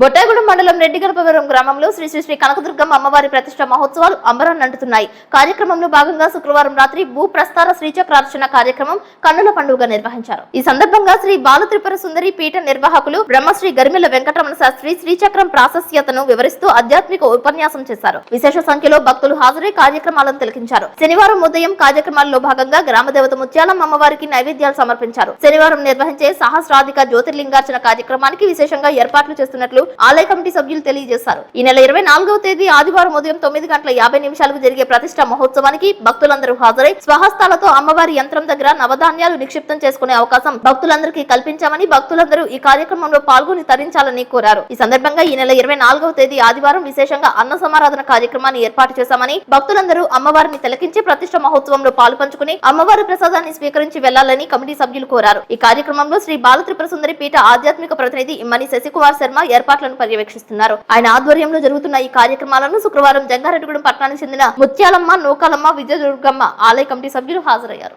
బొట్టాయిగూడెం మండలం రెడ్డిగర్భవరం గ్రామంలో శ్రీ శ్రీ శ్రీ కనకదుర్గమ్మ అమ్మవారి ప్రతిష్ట మహోత్సవాలు అంబరాన్ని అంటున్నాయి కార్యక్రమంలో భాగంగా శుక్రవారం రాత్రి భూ ప్రస్తార శ్రీచక్రార్చన కార్యక్రమం కన్నుల పండుగ నిర్వహించారు. ఈ సందర్భంగా శ్రీ బాలత్రిపుర సుందరి పీఠ నిర్వాహకులు బ్రహ్మశ్రీ గరిమెల వెంకటరమణ శాస్త్రి శ్రీచక్రం ప్రాశస్యతను వివరిస్తూ ఆధ్యాత్మిక ఉపన్యాసం చేశారు. విశేష సంఖ్యలో భక్తులు హాజరై కార్యక్రమాలను తిలకించారు. శనివారం ఉదయం కార్యక్రమాల్లో భాగంగా గ్రామదేవత ముత్యాలమ్మ అమ్మవారికి నైవేద్యాలు సమర్పించారు. శనివారం నిర్వహించే సహస్రాధిక జ్యోతిర్లింగార్చన కార్యక్రమానికి విశేషంగా ఏర్పాట్లు చేస్తున్నట్లు ఆలయ కమిటీ సభ్యులు తెలియజేశారు. ఈ నెల ఇరవై నాలుగవ తేదీ ఆదివారం ఉదయం తొమ్మిది గంటల యాభై నిమిషాలకు జరిగే ప్రతిష్ట మహోత్సవానికి భక్తులందరూ హాజరై స్వహస్తాలతో అమ్మవారి యంత్రం దగ్గర నవధాన్యాలు నిక్షిప్తం చేసుకునే అవకాశం భక్తులందరికీ కల్పించామని భక్తులందరూ ఈ కార్యక్రమంలో పాల్గొని తరించాలని కోరారు. ఈ సందర్భంగా ఈ నెల ఇరవై నాలుగవ తేదీ ఆదివారం విశేషంగా అన్న సమారాధన కార్యక్రమాన్ని ఏర్పాటు చేశామని భక్తులందరూ అమ్మవారిని తిలకించి ప్రతిష్ట మహోత్సవంలో పాల్పంచుకుని అమ్మవారి ప్రసాదాన్ని స్వీకరించి వెళ్ళాలని కమిటీ సభ్యులు కోరారు. ఈ కార్యక్రమంలో శ్రీ బాలత్రిపుర సుందరి పీఠ ఆధ్యాత్మిక ప్రతినిధి ఇమ్మని శశికుమార్ శర్మ ఏర్పాట్లను పర్యవేక్షిస్తున్నారు. ఆయన ఆధ్వర్యంలో జరుగుతున్న ఈ కార్యక్రమాలను శుక్రవారం జంగారెడ్డిగూడెం పట్టణానికి చెందిన ముత్యాలమ్మ నూకాలమ్మ విజయదుర్గమ్మ ఆలయ కమిటీ సభ్యులు హాజరయ్యారు.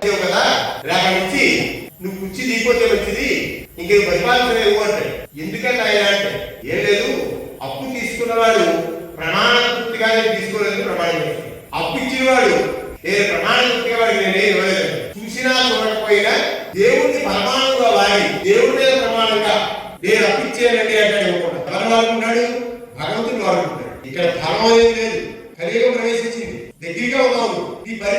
ఎందుకంటే ఆయన అంటే? ఏం లేదు అప్పు తీసుకున్నవాడు ప్రమాణపూర్తిగానే తీసుకోలేదు ప్రమాణం చేస్తాడు. అప్పు ఇచ్చేవాడు ఏ ప్రమాణపూర్తిగా వాడికి నేనే ఇవ్వలేదు. చూసినా చూడకపోయినా దేవుడిని ప్రమాణంగా వాడి దేవుడి మీద నేను అప్పిచ్చేయాలండి అంటాడు. ఇవ్వకుండా ఎవరు వాడుకుంటాడు భగవంతుడు వాడుకుంటాడు ఇక్కడ ఫలం అనేది లేదు. కలియుగం ప్రవేశించింది. దగ్గరగా ఉన్నావు. ఈ